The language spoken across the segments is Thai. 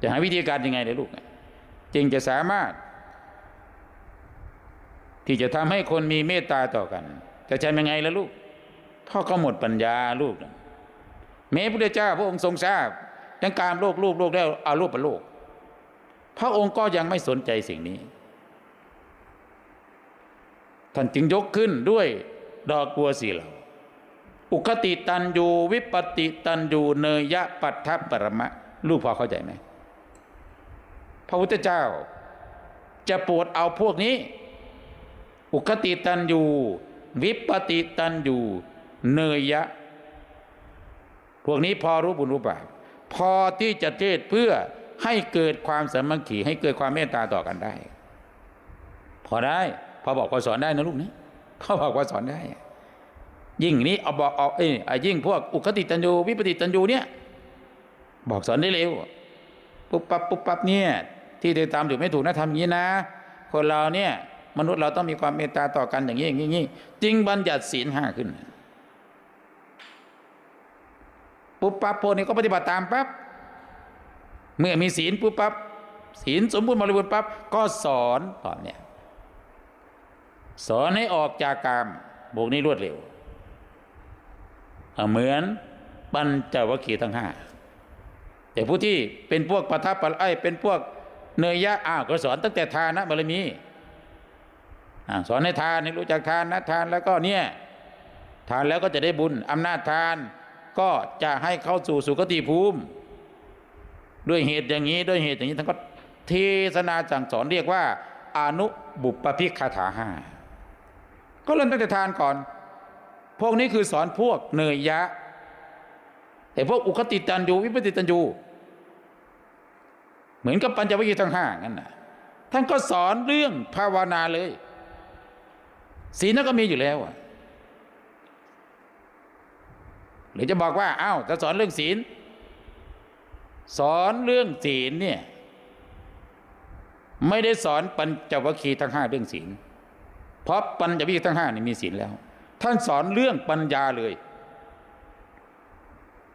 จะหาวิธีการยังไงเลยลูก จึงจะสามารถ ที่จะทำให้คนมีเมตตาต่อกัน จะทำยังไงล่ะลูก พ่อก็หมดปัญญาลูกนะแม้พระพุเจ้าพระองค์ทรงทราบยังการโลกรูปโลกแล้วเอารูปประโลก พระองค์ก็ยังไม่สนใจสิ่งนี้ ท่านจึงยกขึ้นด้วยดอกบัวสีเหลาอุคติตันยูวิปติตันยูเนยยะปัทถปรมะ ลูกพอเข้าใจไหม พระพุทธเจ้า จะโปรดเอาพวกนี้ อุคติตันยูวิปติตันยูเนยยะ พวกนี้พอรู้บุญรู้บาปพอที่จะเทศเพื่อให้เกิดความสามัคคีให้เกิดความเมตตาต่อกันได้ พอได้พอบอกพอสอนได้นะลูกนะเขาบอกว่าสอนได้ ยิ่งนี้เอาบอกเอาเอ้ยไอ้ยิ่งพวกอุคติตันยูวิปติตันยูเนี่ย บอกสอนได้เร็วปุ๊บปั๊บปุ๊บปั๊บเนี่ย ที่เธอตามอยู่ไม่ถูกนะทำอย่างนี้นะ คนเราเนี่ยมนุษย์เราต้องมีความเมตตาต่อกันอย่างนี้อย่างนี้อย่างนี้จึงบัญญัติศีลห้าขึ้น ปุ๊บปั๊บพนี้ก็ปฏิบัติตามปั๊บเมื่อมีศีลปุ๊บปั๊บศีลสมบูรณ์บริบูรณ์ปั๊บก็สอนตอนเนี้ยสอนให้ออกจากกามบวกนี้รวดเร็ว เหมือนปัญจวัคคีย์ทั้งห้าแต่ผู้ที่เป็นพวกปทัปปะไอเป็นพวก เนยยะอ้าวก็สอนตั้งแต่ทานนะบารมีสอนให้ทานให้รู้จักทานนะทานแล้วก็เนี่ยทานแล้วก็จะได้บุญอำนาจทานก็จะให้เข้าสู่สุคติภูมิ ด้วยเหตุอย่างนี้ด้วยเหตุอย่างนี้ท่านก็เทศนาสั่งสอนเรียกว่าอนุบุปปพิกคาถาห้าก็เริ่มตั้งแต่ทานก่อน พวกนี้คือสอนพวกเนยยะแต่พวกอุคติตันยูวิปติตันยู เหมือนกับปัญจวัคคีย์ทั้งห้างั้นนะท่านก็สอนเรื่องภาวนาเลยศีลนั่นก็มีอยู่แล้วหรือจะบอกว่าอ้าวจะสอนเรื่องศีล สอนเรื่องศีลเนี่ยไม่ได้สอนปัญจวัคคีย์ทั้งห้าเรื่องศีลเพราะปัญจวัคคีย์ทั้งห้านี่มีศีลแล้ว ท่านสอนเรื่องปัญญาเลย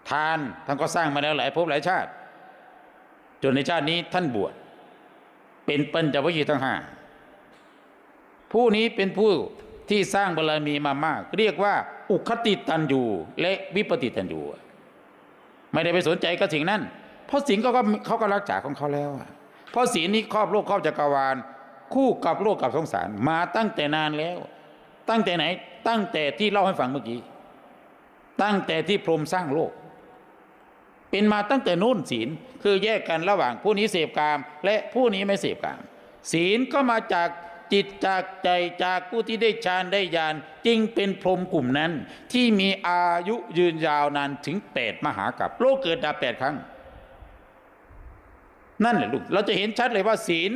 ทานท่านก็สร้างมาแล้วหลายภพหลายชาติ จนในชาตินี้ท่านบวชเป็นปัญจวัคคีย์ทั้งห้าผู้นี้เป็นผู้ที่สร้างบารมีมามาก เรียกว่า อุคติตันยูและวิปติตันยูไม่ได้ไปสนใจกับสิ่งนั้น เพราะสิ่งก็ก็เขาก็รักษาของเขาแล้วเพราะศีลนี้ครอบโลกครอบจักรวาล คู่กับโลกกับสงสารมาตั้งแต่นานแล้ว ตั้งแต่ไหน ตั้งแต่ที่เล่าให้ฟังเมื่อกี้ ตั้งแต่ที่พรหมสร้างโลก เป็นมาตั้งแต่นู้นศีลคือแยกกันระหว่างผู้นี้เสพกาม และผู้นี้ไม่เสพกาม ศีลก็มาจากจิตจากใจจากผู้ที่ได้ฌานได้ญาณจึงเป็นพรหมกลุ่มนั้น ที่มีอายุยืนยาวนานถึงแปดมหากับโลกเกิดดับแปดครั้ง นั่นแหละลูกเราจะเห็นชัดเลยว่าศีล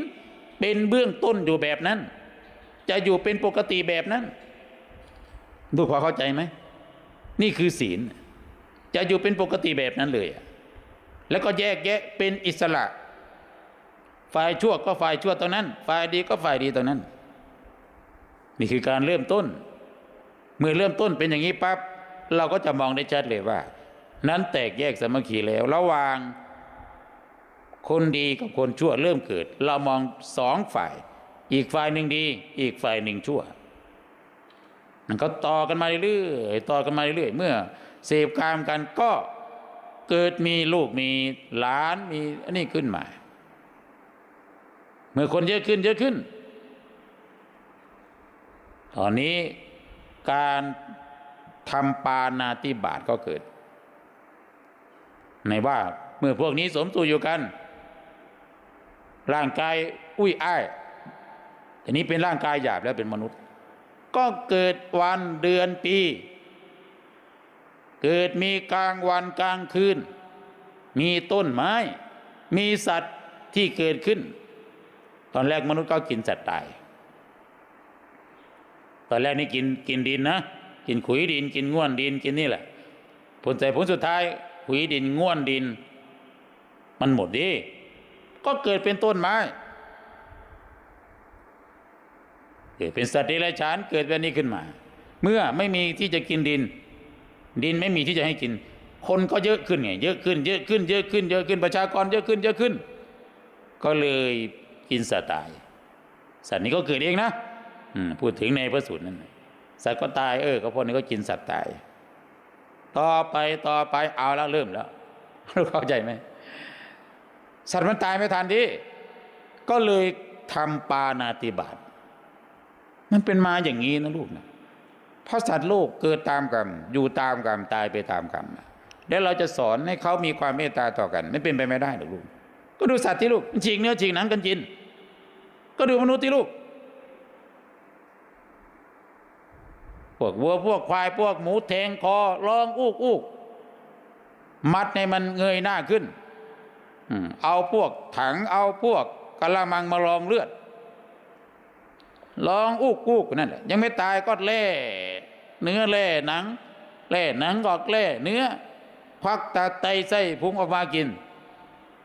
เป็นเบื้องต้นอยู่แบบนั้น จะอยู่เป็นปกติแบบนั้นดูพอเข้าใจไหมนี่คือศีล จะอยู่เป็นปกติแบบนั้นเลยอะ แล้วก็แยกแยะเป็นอิสระ ฝ่ายชั่วก็ฝ่ายชั่วตรงนั้น ฝ่ายดีก็ฝ่ายดีตรงนั้น นี่คือการเริ่มต้น เมื่อเริ่มต้นเป็นอย่างนี้ปั๊บเราก็จะมองได้ชัดเลยว่า นั้นแตกแยกสามัคคีแล้ว ระหว่างคนดีกับคนชั่วเริ่มเกิด เรามองสองฝ่าย อีกฝ่ายหนึ่งดี อีกฝ่ายหนึ่งชั่ว มันก็ต่อกันมาเรื่อยๆต่อกันมาเรื่อยๆเมื่อเสพกามกันก็ เกิดมีลูกมีหลานมีอันนี้ขึ้นมา เมื่อคนเยอะขึ้นเยอะขึ้น ตอนนี้การทำปานาติบาตก็เกิด ในว่าเมื่อพวกนี้สมตัวอยู่กัน ร่างกายอุ้ยอ้ายทีนี้เป็นร่างกายหยาบแล้วเป็นมนุษย์ ก็เกิดวันเดือนปี เกิดมีกลางวันกลางคืน มีต้นไม้ มีสัตว์ที่เกิดขึ้น ตอนแรกมนุษย์ก็กินสัตว์ตาย ตอนแรกนี่กินกินดินนะ กินขุยดิน กินง่วนดินกินนี่แหละ ผลแต่ผลสุดท้ายขุยดินง่วนดิน มันหมดดิก็เกิดเป็นต้นไม้เกิดเป็นสัตว์เดรัจฉานเกิดแบบนี้ขึ้นมา เมื่อไม่มีที่จะกินดิน ดินไม่มีที่จะให้กิน คนก็เยอะขึ้นไงเยอะขึ้น เยอะขึ้น เยอะขึ้น เยอะขึ้นประชากรเยอะขึ้น เยอะขึ้น ก็เลยกินสัตว์ตาย สัตว์นี้ก็เกิดเองนะพูดถึงในพระสูตรนั้นสัตว์ก็ตายเออก็พวกนี้ก็กินสัตว์ตาย ต่อไปต่อไปเอาแล้วเริ่มแล้วรู้เข้าใจไหมสัตว์มันตายไม่ทันดิก็เลยทำปานาติบาตมันเป็นมาอย่างนี้นะลูกนะ เพราะสัตว์โลกเกิดตามกรรม อยู่ตามกรรมตายไปตามกรรมแล้วเราจะสอนให้เขามีความเมตตาต่อกัน ไม่เป็นไปไม่ได้หรอกลูก ก็ดูสัตว์ที่ลูกมันฉีกเนื้อฉีกหนังกันกิน ก็ดูมนุษย์ที่ลูกพวกวัวพวกควายพวกหมูแทงคอร้องอูกอูกมัดในมันเงยหน้าขึ้นอเอาพวกถังเอาพวกกะละมังมาลองเลือดลองอูกอูกนั่นแหละยังไม่ตายก็แล่ เนื้อแล่หนัง แล่หนังก็แล่เนื้อควักตาไตไส้พุงออกมากิน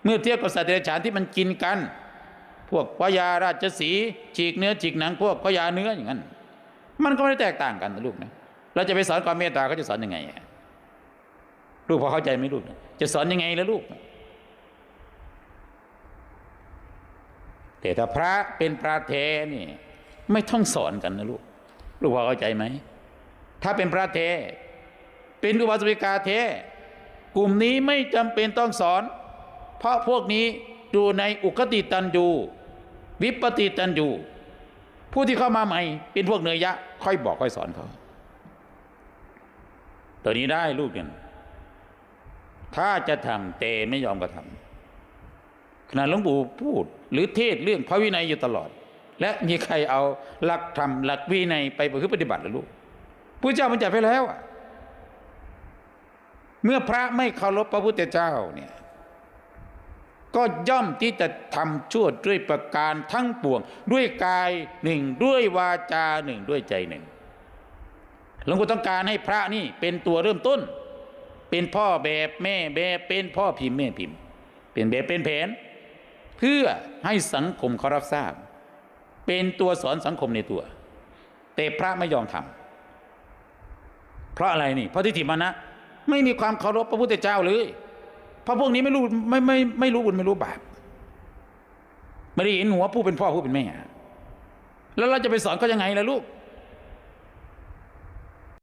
เมื่อเทียบกับสัตว์เดรัจฉานที่มันกินกัน พวกพญาราชสีฉีกเนื้อฉีกหนัง พวกพญาเนื้ออย่างนั้น มันก็ไม่ได้แตกต่างกันนะลูกนะเราจะไปสอนความเมตตาเขาจะสอนยังไงลูกพอเข้าใจไหมลูก จะสอนยังไงแล้วลูก แต่ถ้าพระเป็นพระเทนี่ ไม่ต้องสอนกันนะลูก ลูกพอเข้าใจไหม ถ้าเป็นพระเท เป็นอุบาสิกาเท กลุ่มนี้ไม่จำเป็นต้องสอน เพราะพวกนี้อยู่ในอุคติตันยูวิปติตันยูผู้ที่เข้ามาใหม่ เป็นพวกเนยยะ ค่อยบอกค่อยสอนเขาตัวนี้ได้ลูกเนี่ยถ้าจะทำแต่ไม่ยอมกระทำขณะหลวงปู่พูด หรือเทศเรื่องพระวินัยอยู่ตลอด และมีใครเอาหลักธรรมหลักวินัยไปประพฤติปฏิบัติหรือลูก พระเจ้ามันจัดไปแล้วอะเมื่อพระไม่เคารพพระพุทธเจ้าเนี่ยก็ย่อมที่จะทำชั่วด้วยประการทั้งปวง ด้วยกายหนึ่งด้วยวาจาหนึ่งด้วยใจหนึ่งหลวงปู่ต้องการให้พระนี่เป็นตัวเริ่มต้น เป็นพ่อแบบแม่แบบเป็นพ่อพิมพ์แม่พิมพ์ เป็นแบบเป็นแผน เพื่อให้สังคมเขารับทราบ เป็นตัวสอนสังคมในตัว แต่พระไม่ยอมทำ เพราะอะไรนี่ เพราะทิฏฐิมานะ ไม่มีความเคารพพระพุทธเจ้าเลยเพราะพวกนี้ไม่รู้ไม่ไม่ไม่รู้บุญไม่รู้บาปไม่ได้เห็นหัวผู้เป็นพ่อผู้เป็นแม่ แล้วเราจะไปสอนเขายังไงล่ะลูก